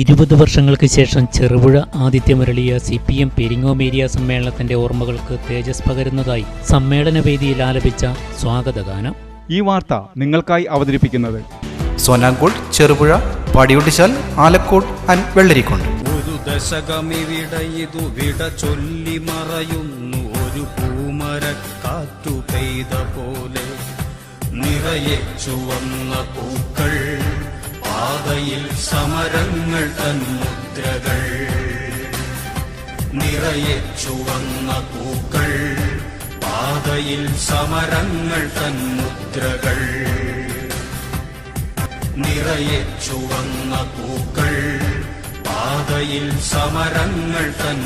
ഇരുപത് വർഷങ്ങൾക്ക് ശേഷം ചെറുപുഴ ആദിത്യമരളിയ സി പി എം പെരിങ്ങോമേരിയ സമ്മേളനത്തിന്റെ ഓർമ്മകൾക്ക് തേജസ് പകരുന്നതായി സമ്മേളനവേദിയിൽ ആലപിച്ച സ്വാഗതഗാനം. ഈ വാർത്ത നിങ്ങൾക്കായി അവതരിപ്പിക്കുന്നത് സോനാങ്കോട് ചെറുപുഴ പടിയൊട്ടിച്ചാൽ ആലക്കോട് ആൻഡ് വെള്ളരിക്കുണ്ട്. ഒരു ദശകമിവിടെ ഇതു വിട ചൊല്ലി മറയുന്നു. ഒരു പൂമരക്കാറ്റു പെയ്ത പോലെ നിറയെ ചുവന്ന പൂക്കൾ പാതയിൽ സമരങ്ങൾ തന്നുദ്രകൾ നിറയെ ചുവന്ന പൂക്കൾ പാതയിൽ സമരങ്ങൾ തന്നുദ്രകൾ നിറയെ ചുവന്ന പൂക്കൾ പാതയിൽ സമരങ്ങൾ തൻ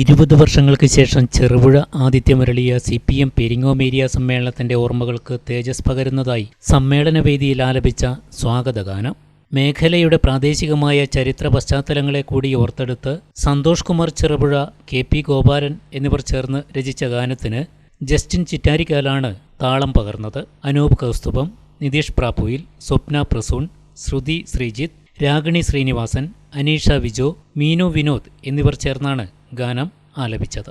ഇരുപത് വർഷങ്ങൾക്ക് ശേഷം ചെറുപുഴ ആദിത്യമരളിയ സി പി എം പെരിങ്ങോമേരിയ സമ്മേളനത്തിന്റെ ഓർമ്മകൾക്ക് തേജസ് പകരുന്നതായി സമ്മേളനവേദിയിൽ ആലപിച്ച സ്വാഗതഗാനം. മേഖലയുടെ പ്രാദേശികമായ ചരിത്ര പശ്ചാത്തലങ്ങളെ കൂടി ഓർത്തെടുത്ത് സന്തോഷ് കുമാർ ചെറുപുഴ കെ പി ഗോപാലൻ എന്നിവർ ചേർന്ന് രചിച്ച ഗാനത്തിന് ജസ്റ്റിൻ ചിറ്റാരിക്കാലാണ് താളം പകർന്നത്. അനൂപ് കൗസ്തുഭം നിതീഷ് പ്രാപ്പുയിൽ സ്വപ്ന പ്രസൂൺ ശ്രുതി ശ്രീജിത്ത് രാഗിണി ശ്രീനിവാസൻ അനീഷ വിജോ മീനു വിനോദ് എന്നിവർ ചേർന്നാണ് ഗാനം ആലപിച്ചത്.